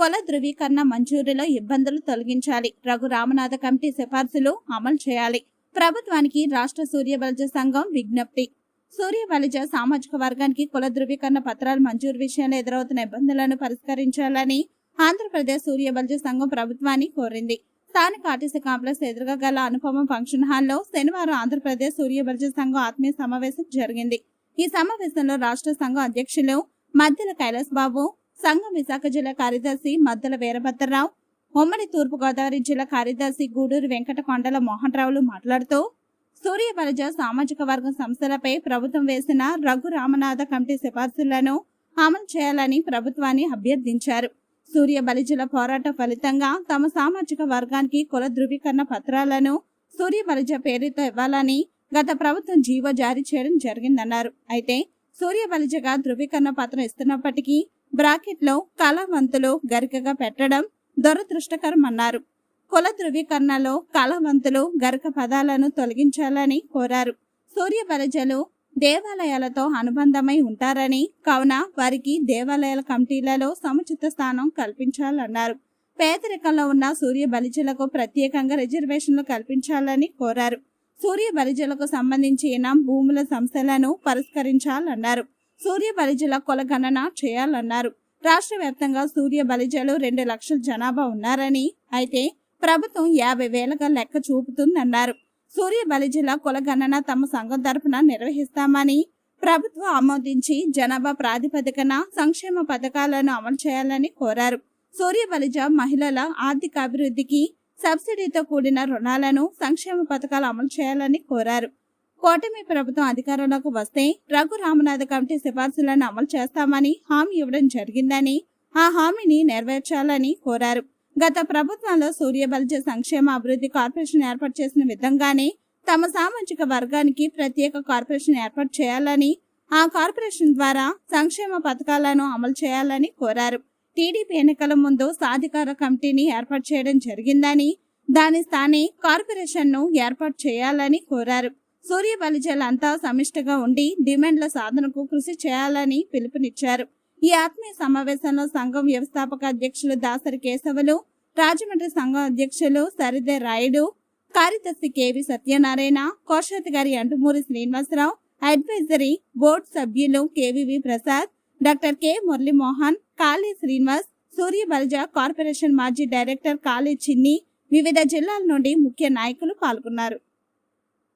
కొల ధృవీకరణ మంజూరులో ఇబ్బందులు తొలగించాలి. రఘు రామనాథ కమిటీ సిఫార్సులు అమలు చేయాలి. ప్రభుత్వానికి రాష్ట్ర సూర్యబలజ సంఘం విజ్ఞప్తి. సూర్య బలిజ సామాజిక వర్గానికి కుల ధృవీకరణ పత్రాలు మంజూరు విషయంలో ఎదురవుతున్న ఇబ్బందులను పరిష్కరించాలని ఆంధ్రప్రదేశ్ సూర్య బలిజ సంఘం ప్రభుత్వాన్ని కోరింది. స్థానిక ఆర్టీసీ కాంప్లెక్స్ ఎదురుగా గల అనుపమ ఫంక్షన్ హాల్లో శనివారం ఆంధ్రప్రదేశ్ సూర్య బలిజ సంఘం ఆత్మీయ సమావేశం జరిగింది. ఈ సమావేశంలో రాష్ట్ర సంఘం అధ్యక్షులు మద్దెల కైలాస్ బాబు సంఘం విశాఖ జిల్లా కార్యదర్శి మద్దల వీరభద్రరావు ఉమ్మడి తూర్పుగోదావరి జిల్లా కార్యదర్శి గూడూరు వెంకట కొండల మోహన్ రావులు మాట్లాడుతూ సూర్యబలజ సామాజిక వర్గం సంస్థలపై ప్రభుత్వం వేసిన రఘు రామనాథ కమిటీ సిఫార్సులను అమలు చేయాలని ప్రభుత్వాన్ని అభ్యర్థించారు. సూర్య బలిజల పోరాట ఫలితంగా తమ సామాజిక వర్గానికి కుల ధృవీకరణ పత్రాలను సూర్య బలిజ పేరుతో ఇవ్వాలని గత ప్రభుత్వం జీవో జారీ చేయడం జరిగిందన్నారు. అయితే సూర్య బలిజగా ధృవీకరణ పత్రం ఇస్తున్నప్పటికీ బ్రాకెట్లో కళావంతులు గరికగా పెట్టడం దురదృష్టకరమన్నారు. కుల ధృవీకరణలో కళావంతులు గరిక పదాలను తొలగించాలని కోరారు. సూర్య బలిజలు దేవాలయాలతో అనుబంధమై ఉంటారని కావున వారికి దేవాలయాల కమిటీలలో సముచిత స్థానం కల్పించాలన్నారు. పేదరికంలో ఉన్న సూర్య బలిజలకు ప్రత్యేకంగా రిజర్వేషన్లు కల్పించాలని కోరారు. సూర్య బలిజలకు సంబంధించిన భూముల సమస్యలను పరిష్కరించాలన్నారు. సూర్య బలిజల కొలగణన చేయాలన్నారు. రాష్ట్ర వ్యాప్తంగా సూర్య బలిజలు రెండు లక్షల జనాభా ఉన్నారని అయితే ప్రభుత్వం యాభై వేలగా లెక్క చూపుతుందన్నారు. సూర్య బలిజల కులగణన తమ సంఘం తరపున నిర్వహిస్తామని ప్రభుత్వం ఆమోదించి జనాభా ప్రాతిపదికన సంక్షేమ పథకాలను అమలు చేయాలని కోరారు. సూర్య బలిజ మహిళల ఆర్థిక అభివృద్ధికి సబ్సిడీతో కూడిన రుణాలను సంక్షేమ పథకాలు అమలు చేయాలని కోరారు. కూటమి ప్రభుత్వం అధికారంలోకి వస్తే రఘు రామనాథ కమిటీ సిఫార్సులను అమలు చేస్తామని హామీ ఇవ్వడం జరిగిందని ఆ హామీని నెరవేర్చాలని కోరారు. గత ప్రభుత్వంలో సూర్యబల్జ సంక్షేమ అభివృద్ధి కార్పొరేషన్ ఏర్పాటు చేసిన విధంగానే తమ సామాజిక వర్గానికి ప్రత్యేక కార్పొరేషన్ ఏర్పాటు చేయాలని ఆ కార్పొరేషన్ ద్వారా సంక్షేమ పథకాలను అమలు చేయాలని కోరారు. టీడీపీ ఎన్నికల ముందు సాధికార కమిటీని ఏర్పాటు చేయడం జరిగిందని దాని స్థానే కార్పొరేషన్ను ఏర్పాటు చేయాలని కోరారు. సూర్య బలిజలంతా సమిష్టిగా ఉండి డిమాండ్ల సాధనకు కృషి చేయాలని పిలుపునిచ్చారు. ఈ ఆత్మీయ సమావేశంలో సంఘం వ్యవస్థాపక అధ్యక్షులు దాసరి కేశవులు రాజమండ్రి సంఘం అధ్యక్షులు సరిదే రాయుడు కార్యదర్శి కేవి సత్యనారాయణ కోశాధికారి అంటుమూరి శ్రీనివాసరావు అడ్వైజరీ బోర్డు సభ్యులు KVV Prasad doctor K Muralimohan Kali Srinivas Surya Balija corporation మాజీ డైరెక్టర్ కాళీ చిన్ని వివిధ జిల్లాల నుండి ముఖ్య నాయకులు పాల్గొన్నారు.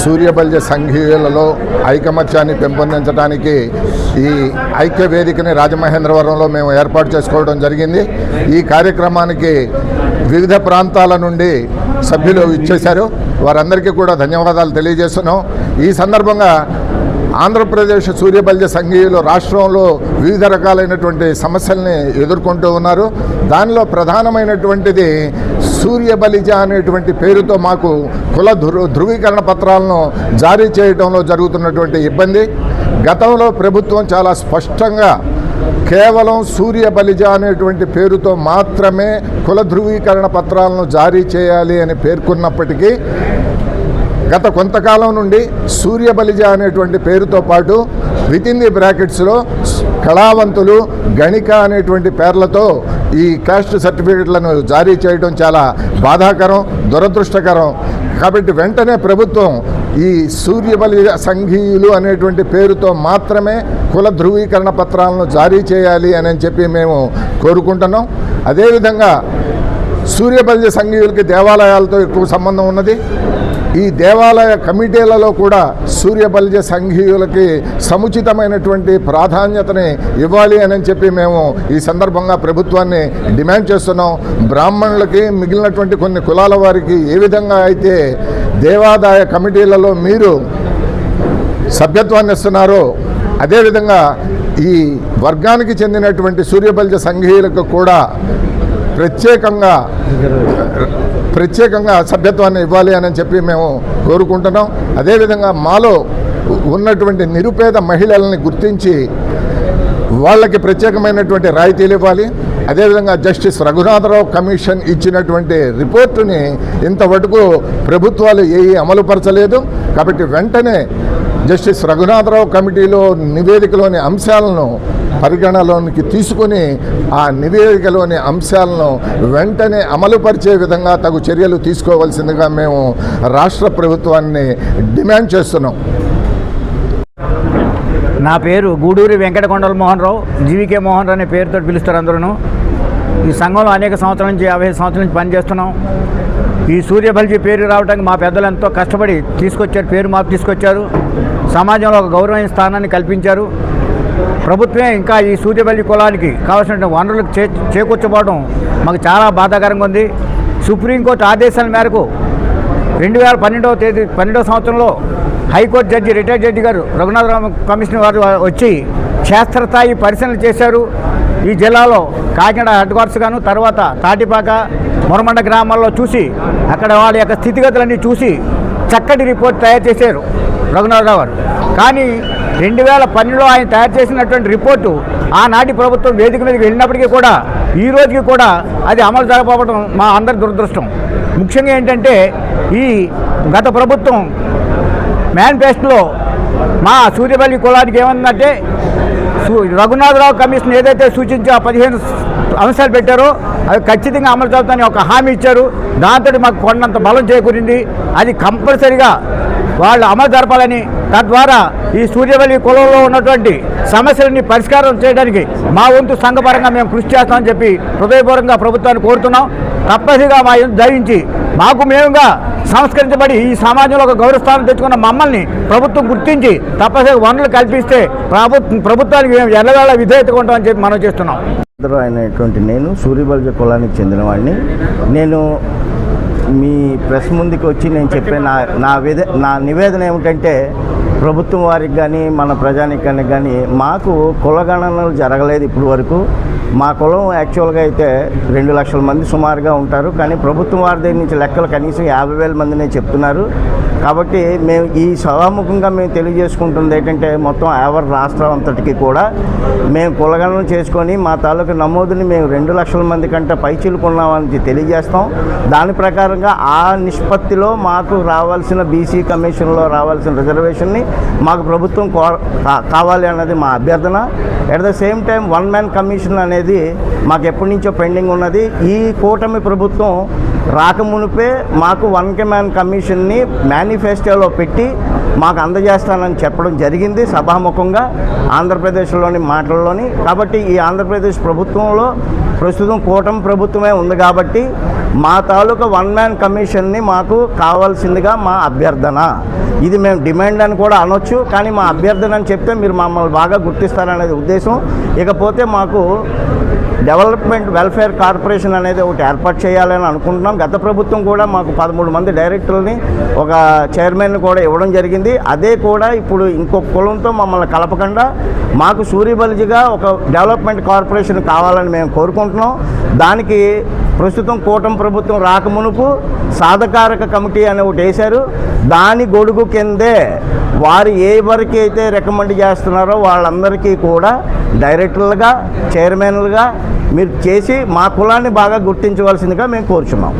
సూర్యబల్య సంఘీయులలో ఐకమత్యాన్ని పెంపొందించడానికి ఈ ఐక్య వేదికని రాజమహేంద్రవరంలో మేము ఏర్పాటు చేసుకోవడం జరిగింది. ఈ కార్యక్రమానికి వివిధ ప్రాంతాల నుండి సభ్యులు ఇచ్చేశారు. వారందరికీ కూడా ధన్యవాదాలు తెలియజేస్తున్నాం. ఈ సందర్భంగా ఆంధ్రప్రదేశ్ సూర్యబల్య సంఘీయులు రాష్ట్రంలో వివిధ రకాలైనటువంటి సమస్యల్ని ఎదుర్కొంటూ ఉన్నారు. దానిలో ప్రధానమైనటువంటిది సూర్యబలిజ అనేటువంటి పేరుతో మాకు కుల ధృవీకరణ పత్రాలను జారీ చేయడంలో జరుగుతున్నటువంటి ఇబ్బంది. గతంలో ప్రభుత్వం చాలా స్పష్టంగా కేవలం సూర్య బలిజ అనేటువంటి పేరుతో మాత్రమే కుల ధృవీకరణ పత్రాలను జారీ చేయాలి అని పేర్కొన్నప్పటికీ గత కొంతకాలం నుండి సూర్య బలిజ అనేటువంటి పేరుతో పాటు విత్ ఇన్ ది బ్రాకెట్స్లో కళావంతులు గణిక అనేటువంటి పేర్లతో ఈ కాస్ట్ సర్టిఫికెట్లను జారీ చేయడం చాలా బాధాకరం దురదృష్టకరం. కాబట్టి వెంటనే ప్రభుత్వం ఈ సూర్యబలి సంఘీయులు అనేటువంటి పేరుతో మాత్రమే కుల ధృవీకరణ పత్రాలను జారీ చేయాలి అని చెప్పి మేము కోరుకుంటున్నాం. అదేవిధంగా సూర్యబల్జ సంఘీయులకి దేవాలయాలతో ఎక్కువ సంబంధం ఉన్నది. ఈ దేవాలయ కమిటీలలో కూడా సూర్యబల్జ సంఘీయులకి సముచితమైనటువంటి ప్రాధాన్యతని ఇవ్వాలి అని చెప్పి మేము ఈ సందర్భంగా ప్రభుత్వాన్ని డిమాండ్ చేస్తున్నాం. బ్రాహ్మణులకి మిగిలినటువంటి కొన్ని కులాల వారికి ఏ విధంగా అయితే దేవాదాయ కమిటీలలో మీరు సభ్యత్వాన్ని ఇస్తున్నారో అదేవిధంగా ఈ వర్గానికి చెందినటువంటి సూర్యబల్జ సంఘీయులకు కూడా ప్రత్యేకంగా ప్రత్యేకంగా సభ్యత్వాన్ని ఇవ్వాలి అని చెప్పి మేము కోరుకుంటున్నాం. అదేవిధంగా మాలో ఉన్నటువంటి నిరుపేద మహిళల్ని గుర్తించి వాళ్ళకి ప్రత్యేకమైనటువంటి రాయితీలు ఇవ్వాలి. అదేవిధంగా జస్టిస్ రఘునాథరావు కమిషన్ ఇచ్చినటువంటి రిపోర్టుని ఇంతవరకు ప్రభుత్వాలు ఏవి అమలుపరచలేదు. కాబట్టి వెంటనే జస్టిస్ రఘునాథరావు కమిటీలో నివేదికలోని అంశాలను పరిగణలోనికి తీసుకుని ఆ నివేదికలోని అంశాలను వెంటనే అమలుపరిచే విధంగా తగు చర్యలు తీసుకోవాల్సిందిగా మేము రాష్ట్ర ప్రభుత్వాన్ని డిమాండ్ చేస్తున్నాం. నా పేరు గూడూరి వెంకటకొండల మోహన్ రావు జీవికే మోహన్ రావు అనే పేరుతో పిలుస్తారు అందరూ ఈ సంఘంలో అనేక సంవత్సరాల నుంచి యాభై సంవత్సరాల నుంచి పనిచేస్తున్నాం. ఈ సూర్యబల్జీ పేరు రావడానికి మా పెద్దలు ఎంతో కష్టపడి తీసుకొచ్చారు పేరు మాకు తీసుకొచ్చారు. సమాజంలో ఒక గౌరవమైన స్థానాన్ని కల్పించారు. ప్రభుత్వమే ఇంకా ఈ సూర్యపల్లి కులానికి కావాల్సిన వనరులకు చే చేకూర్చబోవడం మాకు చాలా బాధాకరంగా ఉంది. సుప్రీంకోర్టు ఆదేశాల మేరకు రెండు వేల పన్నెండవ తేదీ పన్నెండవ సంవత్సరంలో హైకోర్టు జడ్జి రిటైర్డ్ జడ్జి గారు రఘునాథరామ కమిషన్ వారు వచ్చి క్షేత్రస్థాయి పరిశీలన చేశారు. ఈ జిల్లాలో కాకినాడ హెడ్ గాను తర్వాత తాటిపాక మురమండ గ్రామాల్లో చూసి అక్కడ వాళ్ళ యొక్క స్థితిగతులన్నీ చూసి చక్కటి రిపోర్ట్ తయారు చేశారు. రఘునాథరావు గారు. కానీ రెండు వేల పన్నెండులో ఆయన తయారు చేసినటువంటి రిపోర్టు ఆనాటి ప్రభుత్వం వేదిక మీదకి వెళ్ళినప్పటికీ కూడా ఈ రోజుకి కూడా అది అమలు జరగకపోవడం మా అందరి దురదృష్టం. ముఖ్యంగా ఏంటంటే ఈ గత ప్రభుత్వం మేనిఫెస్టోలో మా సూర్యపల్లి కులానికి ఏమందంటే రఘునాథరావు కమిషన్ ఏదైతే సూచించి ఆ పదిహేను అంశాలు పెట్టారో అవి ఖచ్చితంగా అమలు జరుగుతాయని ఒక హామీ ఇచ్చారు. దాంతో మాకు కొండంత బలం చేకూరింది. అది కంపల్సరిగా వాళ్ళు అమలు జరపాలని తద్వారా ఈ సూర్యవల్లి కులంలో ఉన్నటువంటి సమస్యలని పరిష్కారం చేయడానికి మా వంతు సంఘపరంగా మేము కృషి చేస్తామని చెప్పి హృదయపూర్వకంగా ప్రభుత్వాన్ని కోరుతున్నాం. తప్పనిసరిగా మా వంతు దయించి మాకు మేముగా సంస్కరించబడి ఈ సమాజంలో ఒక గౌరవస్థానం తెచ్చుకున్న మమ్మల్ని ప్రభుత్వం గుర్తించి తప్పనిసరిగా వనరులు కల్పిస్తే ప్రభుత్వం ప్రభుత్వానికి మేము ఎల్లవేళ విధేయతగా ఉంటామని చెప్పి మనం చేస్తున్నాం. అయినటువంటి నేను సూర్యబల్జ కులానికి చెందినవాడిని. నేను మీ ప్రెస్ ముందుకు వచ్చి నేను చెప్పే నా నా విధ నా నివేదన ఏమిటంటే ప్రభుత్వం వారికి కానీ మన ప్రజానికానికి కానీ మాకు కులగణనలు జరగలేదు ఇప్పటి వరకు. మా కులం యాక్చువల్గా అయితే రెండు లక్షల మంది సుమారుగా ఉంటారు కానీ ప్రభుత్వం వారి దగ్గర నుంచి లెక్కలు కనీసం యాభై వేల మందినే చెప్తున్నారు. కాబట్టి మేము ఈ సభాముఖంగా మేము తెలియజేసుకుంటుంది ఏంటంటే మొత్తం యావర్ రాష్ట్రం అంతటికి కూడా మేము కులగణన చేసుకొని మా తాలూకు నమోదుని మేము రెండు లక్షల మంది కంటే పైచిలుకున్నామని తెలియజేస్తాం. దాని ప్రకారంగా ఆ నిష్పత్తిలో మాకు రావాల్సిన బీసీ కమిషన్లో రావాల్సిన రిజర్వేషన్ని మాకు ప్రభుత్వం కో- కావాలి అన్నది మా అభ్యర్థన. At the same time one man commission అనేది అనేది మాకు ఎప్పటి నుంచో పెండింగ్ ఉన్నది. ఈ కూటమి ప్రభుత్వం రాకమునిపే మాకు వన్ కెమాన్ మ్యాన్ కమిషన్ని మేనిఫెస్టోలో పెట్టి మాకు అందజేస్తానని చెప్పడం జరిగింది సభాముఖంగా ఆంధ్రప్రదేశ్లోని మాటల్లోని. కాబట్టి ఈ ఆంధ్రప్రదేశ్ ప్రభుత్వంలో ప్రస్తుతం కూటమి ప్రభుత్వమే ఉంది కాబట్టి మా తాలూకా వన్ మ్యాన్ కమిషన్ని మాకు కావాల్సిందిగా మా అభ్యర్థన. ఇది మేము డిమాండ్ అని కూడా అనొచ్చు కానీ మా అభ్యర్థన అని చెప్తే మీరు మమ్మల్ని బాగా గుర్తిస్తారనేది ఉద్దేశం. ఇకపోతే మాకు డెవలప్మెంట్ వెల్ఫేర్ కార్పొరేషన్ అనేది ఒకటి ఏర్పాటు చేయాలని అనుకుంటున్నాం. గత ప్రభుత్వం కూడా మాకు పదమూడు మంది డైరెక్టర్ని ఒక చైర్మన్ కూడా ఇవ్వడం జరిగింది. అదే కూడా ఇప్పుడు ఇంకొక కులంతో మమ్మల్ని కలపకుండా మాకు సూర్యబలిజిగా ఒక డెవలప్మెంట్ కార్పొరేషన్ కావాలని మేము కోరుకుంటున్నాం. దానికి ప్రస్తుతం కూటమి ప్రభుత్వం రాకమునుపు సాధకారక కమిటీ అని ఒకటి వేశారు. దాని గొడుగు కిందే వారు ఏ వరకు అయితే రికమెండ్ చేస్తున్నారో వాళ్ళందరికీ కూడా డైరెక్టర్లుగా చైర్మన్లుగా మీరు చేసి మా కులాన్ని బాగా గుర్తించవలసిందిగా మేము కోరుచున్నాం.